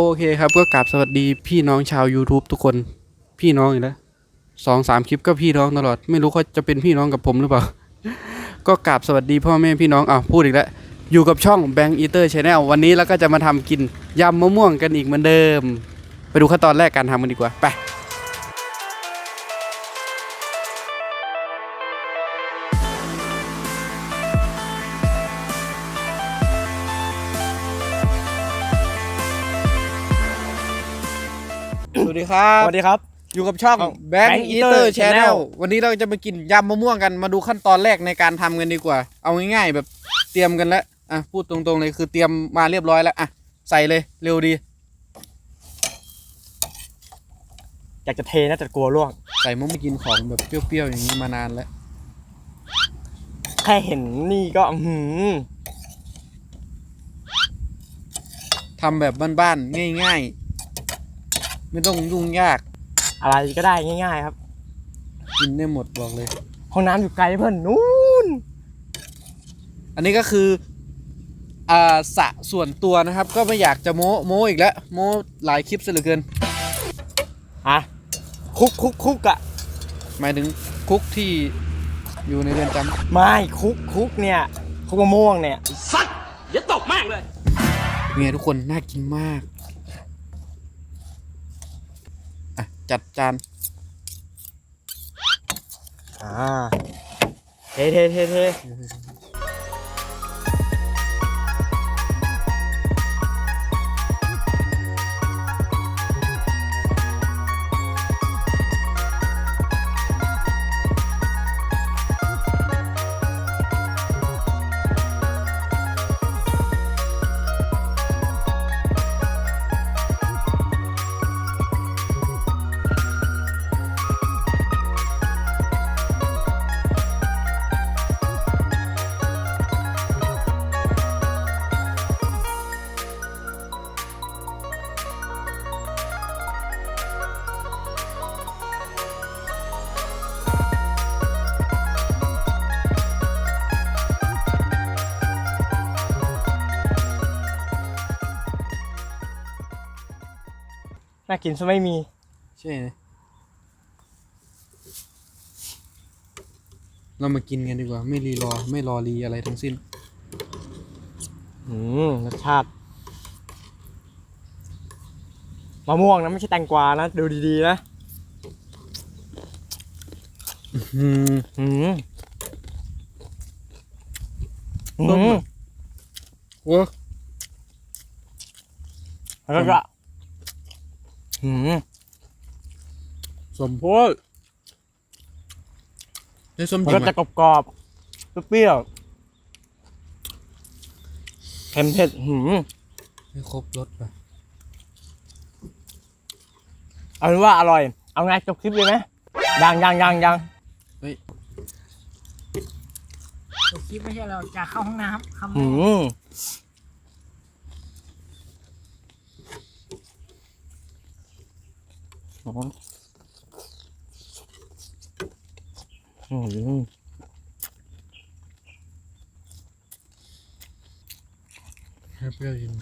โอเคครับก็กราบสวัสดีพี่น้องชาว YouTube ทุกคนพี่น้องอีกแล้วสองสามคลิปก็พี่น้องตลอด ไม่รู้เขาจะเป็นพี่น้องกับผมหรือเปล่า ก็กราบสวัสดีพ่อแม่พี่น้องอะพูดอีกแล้วอยู่กับช่อง Bank Eater Channel วันนี้เราก็จะมาทำกินยำมะม่วงกันอีกเหมือนเดิม ไปดูขั้นตอนแรกการทำกันดีกว่าไป ครับสวัสดีครับ อยู่กับช่องช่อง Bank Bank Eater Eater Channel Channel วันนี้เราจะมากินยำมะม่วงกันมาดูขั้นตอนแรกในการทำกันดีกว่า เอาง่ายๆแบบเตรียมกันแล้วอะพูดตรงๆเลยคือเตรียมมาเรียบร้อยแล้วอะใส่เลยเร็วดี อยากจะเทนะแต่กลัวร่วง ใส่มะม่วงกินของแบบเปรี้ยวๆอย่างนี้มานานแล้วแค่เห็นนี่ก็อื้อหือทำแบบบ้านๆง่าย ๆ ไม่ต้องยุ่งยาก อะไรก็ได้ง่าย ๆ ครับ กินได้หมดบอกเลย ห้องน้ำอยู่ไกลเพื่อนนู้นอันนี้ก็คืออ่าสระส่วนตัวนะครับ ก็ไม่อยากจะโม้โม้อีกแล้ว โม้หลายคลิปซะเหลือเกิน อะคุกคุกคุกอะหมายถึงคุกที่อยู่ในเรือนจำไม่คุกคุกเนี่ยคุกมะม่วงเนี่ยเนี่ยทุกคนน่ากินมาก อะ จัดจานอ่าเทเทเทเท น่ากินซะไม่มี ใช่ไหมเรามากินกันดีกว่า ไม่รีรอ ไม่รอรีอะไรทั้งสิ้น อืมรสชาติมะม่วงนะไม่ใช่แตงกวานะ ดูดีๆนะ อืมอืมอืส้มมอะโอ้แล้วก็ อืมสมโพธได้ส้มมันจิ๋ก็มจะอะกรอบๆเปรี้ยวๆเค็มเผ็ดหืมให้ครบรสป่ะเอาเป็นว่าอร่อย เอาไงจบคลิปเลยไหมยังยังยังยังเฮ้ยจบคลิปไม่ใช่เราจะเข้าห้องน้ำคำแร หืกมอืมให้เปรี้ยวจริง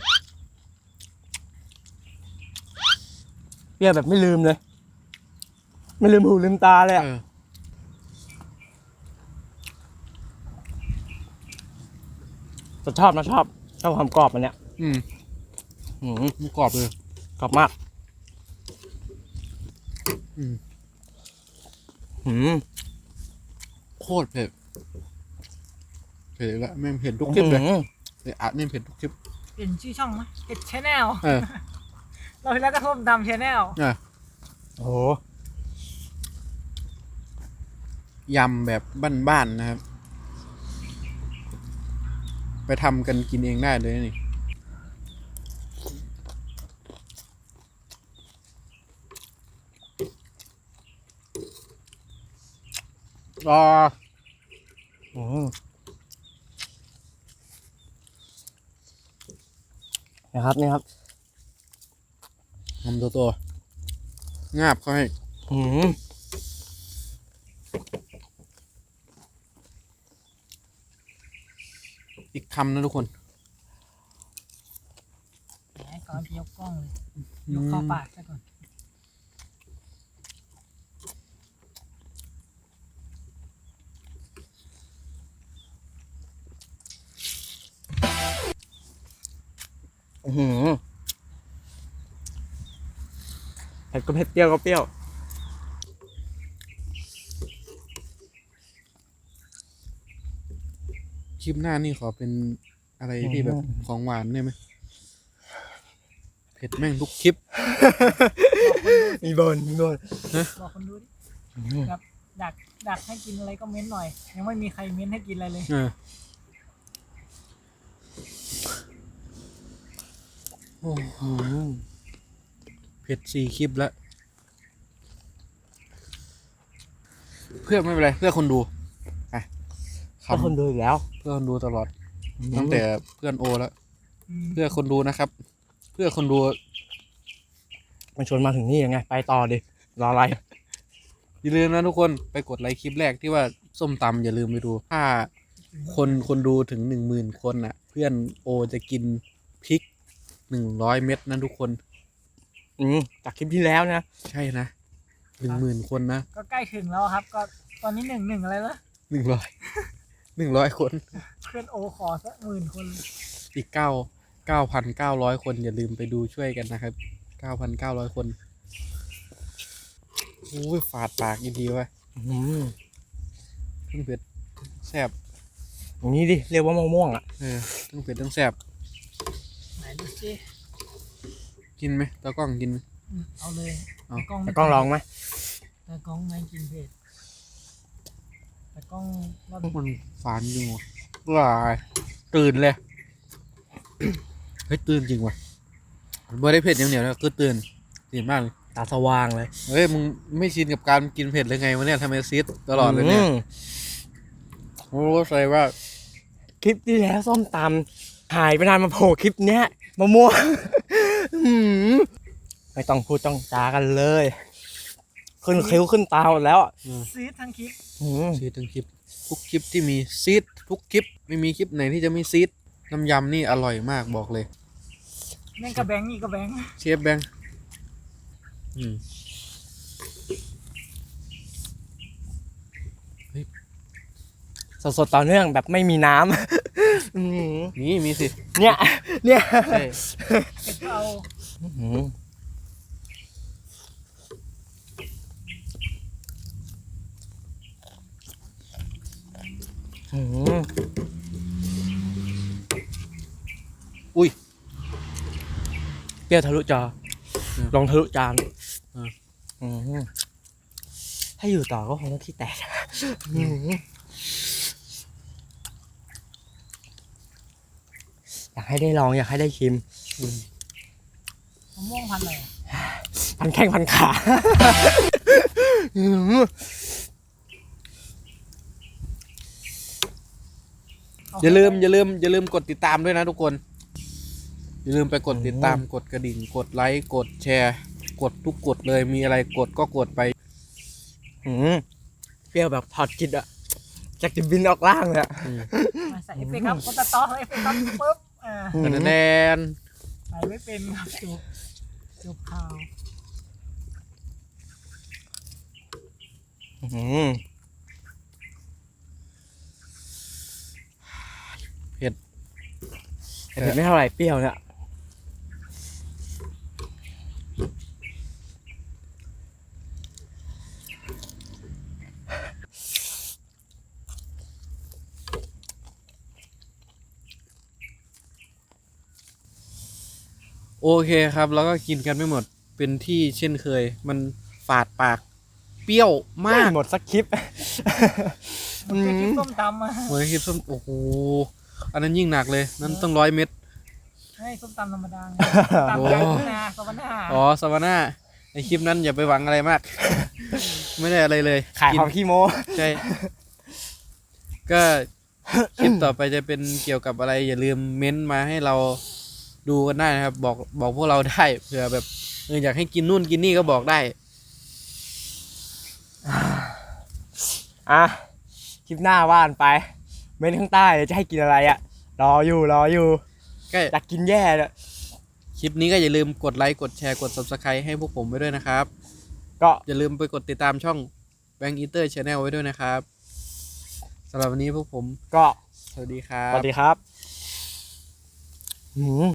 เปรี้ยวแบบไม่ลืมเลย ไม่ลืมหูลืมตาเลยอะเออแต่ชอบนะชอบชอบความกรอบมันเนี้ยอืมอืมมันกรอบเลย กรอบมาก อืมอืมโคตรเผ็ดเผ็ดละแม่งเผ็ดทุกคลิปเลยอืมไอ้อาร์ตนี่เผ็ดทุกคลิปเปลี่ยนชื่อช่องไหมเผ็ดชแนลเออเราที่แล้วก็ท่มดำชแนลอะโอ้โหยำแบบบ้านๆนะครับ ไปทำกันกินเองได้เลยนี่ รออืมนะครับนี่ครับทำตัวตัวๆงาบเขาให้อืมอีกคำนะทุกคนไหนก่อนจะยกกล้องเลย ยกเข้าปากซะก่อน หือเผ็ดก็เผ็ดเปรี้ยวก็เปรี้ยว คลิปหน้านี่ขอเป็นอะไรที่แบบของหวานได้ไหมเผ็ดแม่งทุกคลิป มีบนมีบนบอกคนดูดิแบบอยากอยากให้กินอะไรก็เม้นหน่อย ยังไม่มีใครเม้นให้กินอะไรเลย ออโอ้โหเผ็ดสี่คลิปแล้ว เพื่อไม่เป็นไร เพื่อคนดูอะถ้าคนดูอีกแล้ว เพื่อคนดูตลอด ตั้งแต่เพื่อนโอแล้วอืมเพื่อคนดูนะครับ เพื่อคนดู มันชวนมาถึงนี่ยังไง ไปต่อดิ รออะไร อย่าลืมนะทุกคนไปกดไลค์คลิปแรกที่ว่าส้มตำอย่าลืมไปดู ถ้าคนคนดูถึงหนึ่งหมื่นคนน่ะ เพื่อนโอจะกินพริก หนึ่งร้อยเม็ดนะทุกคน อืมจากคลิปที่แล้วนะ ใช่นะหนึ่งหมื่นคนนะก็ใกล้ถึงแล้วครับ ก็ตอนนี้หนึ่งหนึ่งอะไรละหนึ่งร้อยหนึ่งร้อยคน เพื่อนโอขอสักหมื่นคน อีกเก้าเก้าพันเก้าร้อยคนอย่าลืมไปดูช่วยกันนะครับเก้าพันเก้าร้อยคนโอ้ยฝาดปากอีดีวะอืมเพิ่งเผ็ดแซบอย่างนี้ดิ เรียกว่ามะม่วงอะ เออทั้งเผ็ดทั้งแซบ ไหนดูสิกินไหมตากล้องกินไหม อืมเอาเลยเอาแต่กล้องแต่ไม่กล้องลองไหมแต่กล้องไม่กินเผ็ดแต่กล้องรอบมันฝานจริงวะว้ายตื่นเลย เฮ้ยตื่นจริงว่ะไม่ได้เผ็ดอย่างเดียวนะคือตื่นตื่นมากเลยตาสว่างเลยเฮ้ยมึงไม่ชินกับการกินเผ็ดเลยไงวะเนี่ยทำไมซีดตลอดเลยเนี่ยมโอ้ใส่ว่า คลิปที่แล้วส้มตำหายไปนานมาโผล่คลิปเนี้ย มะม่วงอืมไม่ต้องพูดต้องจากันเลย ขึ้นคิ้วขึ้นตาหมดแล้วอะซีดทั้งคลิปอืมซีดทั้งคลิป ทุกคลิปที่มีซีดทุกคลิป ไม่มีคลิปไหนที่จะไม่ซีดน้ำยำนี่อร่อยมากบอกเลยแม่งกระแบงค์อีกกระแบงค์เชฟแบงค์อืมสดๆต่อเนื่องแบบไม่มีน้ำ อืมนี่มีสิเนี่ย เนี่ย ใช่เผ็ดก็เอาอืมอืมอุ้ยเปรี้ยวทะลุจออืมลงทะลุจานอืมอืมถ้าอยู่ต่อก็คงต้องที่แตกอืมอ ยากให้ได้ลองอยากให้ได้ชิมอืมมะม่วงพันธุ์อะไรอะพันแข้งพันขาอืมเอย่าลืมอย่าลืมอย่าลืมกดติดตามด้วยนะทุกคน อย่าลืมไปกดติดตามกดกระดิ่ง กดไลค์กดแชร์ กดทุกกดเลยมีอะไรกดก็กดไปอืมเปรี้ยวแบบถอดจิตอะจากจะบินออกล่างเลยอะมาใส่เอฟเฟกต์ครับก็จะต่อเอฟเฟกต์ครับปุ๊บ อ่าอืมแนนใส่ไม่เป็นครับจบจบข่าวอืมเผ็ดแต่ไม่เท่าไหร่เปรี้ยวเนี่ย โอเคครับ แล้วก็กินกันไม่หมดเป็นที่เช่นเคย มันฝาดปาก เปรี้ยวมากหมดสักคลิปมันคือคลิปส้มตำอะเหมือนคลิปส้มโอ้โหอันนั้นยิ่งหนักเลย นั่นต้องร้อยเม็ดให้ส้มตำธรรมดาไงโอ้ตำยางนาสวรรค์อ๋อสวาน่าในคลิปนั้นอย่าไปหวังอะไรมาก ไม่ได้อะไรเลยขายกิความขี้โม้ใช่ก็คลิปต่อไปจะเป็นเกี่ยวกับอะไร อย่าลืมเม้นต์มาให้เรา ดูกันได้นะครับ บอกบอกพวกเราได้เผื่อแบบเอออยากให้กินนู่นกินนี่ก็บอกได้อะคลิปหน้าว่านไปเม้นข้างใต้จะให้กินอะไรอะรออยู่รออยู่ก็อยากกินแย่เลยคลิปนี้ก็อย่าลืมกดไลค์กดแชร์กด subscribe ให้พวกผมไว้ด้วยนะครับ ก็อย่าลืมไปกดติดตามช่อง Bank Eater Channel ไว้ด้วยนะครับสำหรับวันนี้พวกผมก็สวัสดีครัสบวัสดีครับหืม